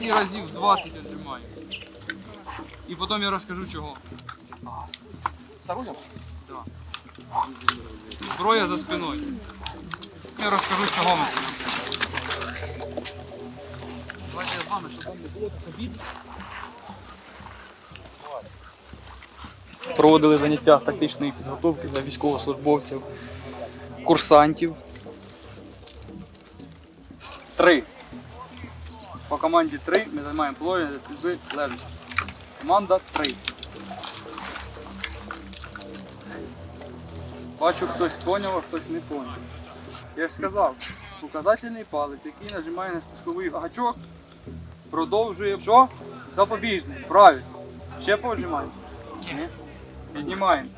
І разів 20 отжимаюся. І потім я розкажу чого. Зарулем? Да. Зброя за спиною. Я розкажу чого ми. Давайте я з вами, щоб вам не було так обідно. Проводили заняття з тактичної підготовки для військовослужбовців, курсантів. Три. По команді три ми займаємо положення стрільби лежачи. Команда три. Бачу, хтось поняв, а хтось не поняв. Я ж сказав, указательний палець, який нажимає на спусковий гачок, продовжує що? Запобіжний. Правильно. Ще пожимаємо. Ні. Піднімаємо.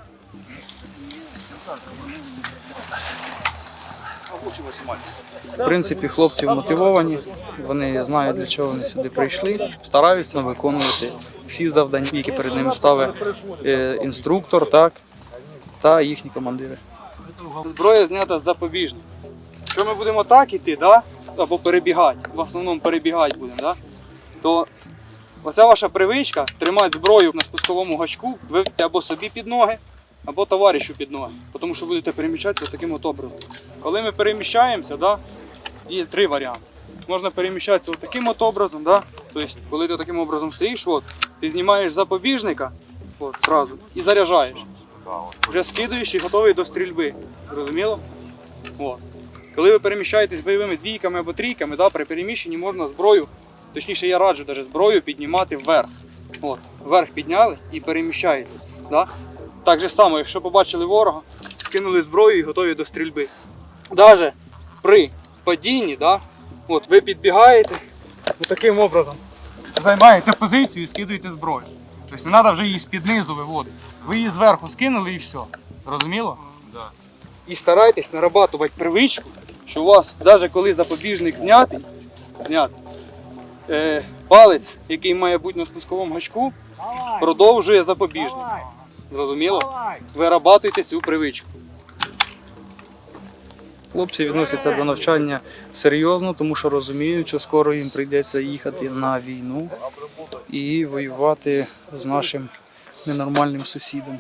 В принципі, хлопці мотивовані, вони знають, для чого вони сюди прийшли, стараються виконувати всі завдання, які перед ними ставить е, інструктор, так, та їхні командири. Зброя знята з запобіжним. Якщо ми будемо так іти, да? або перебігати, в основному перебігати будемо, да? то оця ваша привичка тримати зброю на спусковому гачку, ви або собі під ноги, або товаришу під ноги, тому що будете переміщатися таким от образом. Коли ми переміщаємося, да, є три варіанти. Можна переміщатися таким от образом, да? тобто, коли ти таким образом стоїш, от, ти знімаєш запобіжника от, зразу, і заряджаєш. Вже скидуєш і готовий до стрільби. Зрозуміло? От. Коли ви переміщаєтесь бойовими двійками або трійками, да, при переміщенні можна зброю, точніше я раджу даже зброю піднімати вверх. От, вверх підняли і переміщаєтесь. Да? Так же само, якщо побачили ворога, скинули зброю і готові до стрільби. Даже при падінні, да, от, ви підбігаєте таким образом. Займаєте позицію і скидуєте зброю. Тобто не треба вже її з-під низу виводити. Ви її зверху скинули і все. Розуміло? Да. І старайтесь нарабатувати привичку, що у вас, навіть коли запобіжник знятий, знятий е, палець, який має бути на спусковому гачку, продовжує запобіжник. Зрозуміло? Вирабатуйте цю привичку. Хлопці відносяться до навчання серйозно, тому що розуміють, що скоро їм прийдеться їхати на війну і воювати з нашим ненормальним сусідом.